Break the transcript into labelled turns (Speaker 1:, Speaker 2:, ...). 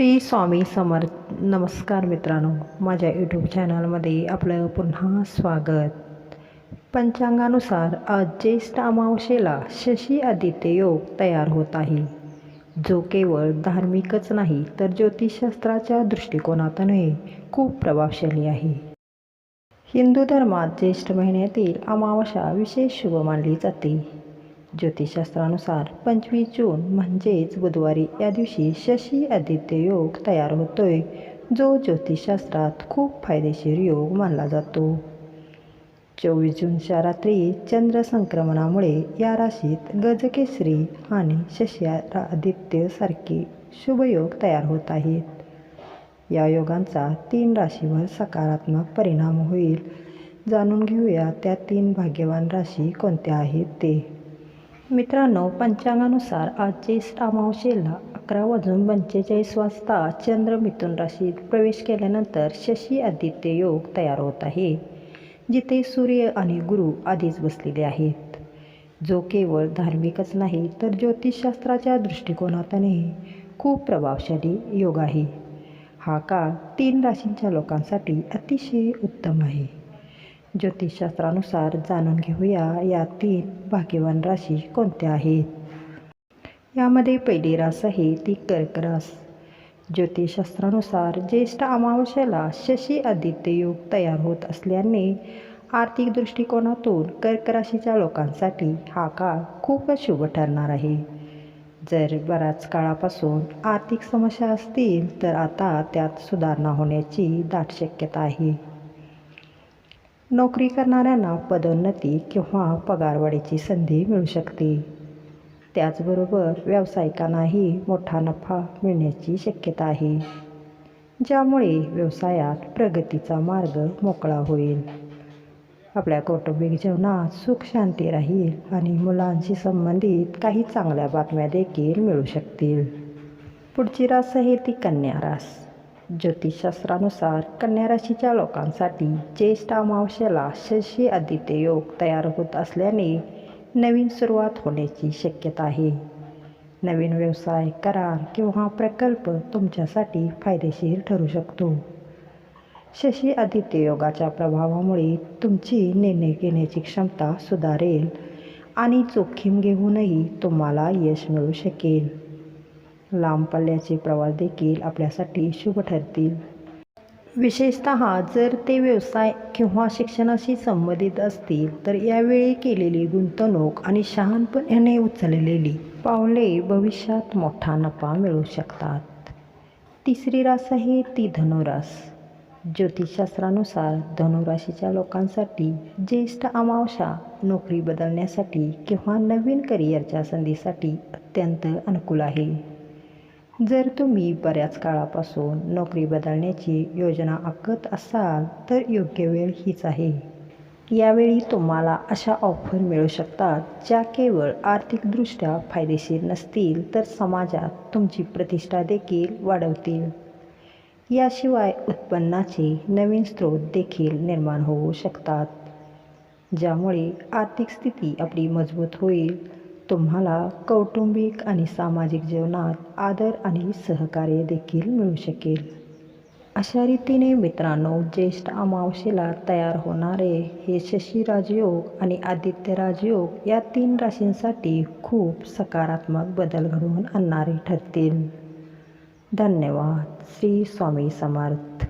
Speaker 1: श्री स्वामी समर्थ नमस्कार मित्रांनो. माझ्या यूट्यूब चॅनलमध्ये आपलं पुन्हा स्वागत. पंचांगानुसार आज ज्येष्ठ अमावशेला शशी आदित्य योग तयार होत आहे. जो केवळ धार्मिकच नाही तर ज्योतिषशास्त्राच्या दृष्टिकोनातूनही खूप प्रभावशाली आहे. हिंदू धर्मात ज्येष्ठ महिन्यातील अमावशा विशेष शुभ मानली जाते. ज्योतिषशास्त्रानुसार पंचवीस जून म्हणजेच बुधवारी. या दिवशी शशी आदित्य योग तयार होतोय जो ज्योतिषशास्त्रात खूप फायदेशीर योग मानला जातो. चोवीस जूनच्या रात्री चंद्र संक्रमणामुळे या राशीत गजकेसरी आणि शशी आदित्य सारखे शुभयोग तयार होत आहेत. या योगांचा तीन राशीवर सकारात्मक परिणाम होईल. जाणून घेऊया त्या तीन भाग्यवान राशी कोणत्या आहेत ते. मित्रांनो पंचांगानुसार आज ज्येष्ठ अकरा वाजून पंचेचाळीस वाजता चंद्र मिथुन राशीत प्रवेश केल्यानंतर शशी आदित्य योग तयार होत आहे जिथे सूर्य आणि गुरु आधीच बसलेले आहेत. जो केवळ धार्मिकच नाही तर ज्योतिषशास्त्राच्या दृष्टिकोनातूनही खूप प्रभावशाली योग आहे. हा काळ तीन राशींच्या लोकांसाठी अतिशय उत्तम आहे. ज्योतिषशास्त्रानुसार जाणून घेऊया या तीन भाग्यवान राशी कोणत्या आहेत? यामध्ये पहिली रास आहे ती कर्क रास. ज्योतिषशास्त्रानुसार ज्येष्ठ अमावस्येला शशी आदित्य योग तयार होत असल्याने आर्थिक दृष्टिकोनातून कर्क राशीच्या लोकांसाठी हा काळ खूपच शुभ ठरणार आहे. जर बऱ्याच काळापासून आर्थिक समस्या असतील तर आता त्यात सुधारणा होण्याची दाट शक्यता आहे. नोकरी करणाऱ्यांना पदोन्नती किंवा पगारवाढीची संधी मिळू शकते. त्याचबरोबर व्यावसायिकांनाही मोठा नफा मिळण्याची शक्यता आहे ज्यामुळे व्यवसायात प्रगतीचा मार्ग मोकळा होईल. आपल्या कौटुंबिक जीवनात सुख शांती राहील आणि मुलांशी संबंधित काही चांगल्या बातम्या देखील मिळू शकतील. पुढची रास आहे ती कन्या रास. ज्योतिषशास्त्रानुसार कन्या राशीच्या लोकांसाठी ज्येष्ठ अमावस्येला शशी आदित्य योग तयार होत असल्याने नवीन सुरुवात होण्याची शक्यता आहे. नवीन व्यवसाय करार किंवा प्रकल्प तुमच्यासाठी फायदेशीर ठरू शकतो. शशी आदित्य योगाच्या प्रभावामुळे तुमची निर्णय घेण्याची क्षमता सुधारेल आणि जोखीम घेऊनही तुम्हाला यश मिळू शकेल. लांब पल्ल्याचे प्रवास देखील आपल्यासाठी शुभ ठरतील. विशेषत जर ते व्यवसाय किंवा शिक्षणाशी संबंधित असतील तर यावेळी केलेली गुंतवणूक आणि शहाणपणाने उचललेली पावले भविष्यात मोठा नफा मिळू शकतात. तिसरी रास आहे ती धनुरास. ज्योतिषशास्त्रानुसार धनुराशीच्या लोकांसाठी ज्येष्ठ अमावशा नोकरी बदलण्यासाठी किंवा नवीन करिअरच्या संधीसाठी अत्यंत अनुकूल आहे. जर तुम्ही बऱ्याच काळापासून नोकरी बदलण्याची योजना आखत असाल तर योग्य वेळ हीच आहे. यावेळी तुम्हाला अशा ऑफर मिळू शकतात ज्या केवळ आर्थिकदृष्ट्या फायदेशीर नसतील तर समाजात तुमची प्रतिष्ठा देखील वाढवतील. याशिवाय उत्पन्नाचे नवीन स्रोत देखील निर्माण होऊ शकतात ज्यामुळे आर्थिक स्थिती आपली मजबूत होईल. तुम्हाला कौटुंबिक आणि सामाजिक जीवनात आदर आणि सहकार्य देखील मिळू शकेल. अशा रीतीने मित्रांनो ज्येष्ठ अमावशेला तयार होणारे हे शशी राजयोग आणि आदित्य राजयोग या तीन राशींसाठी खूप सकारात्मक बदल घडवून आणणारे ठरतील. धन्यवाद. श्री स्वामी समर्थ.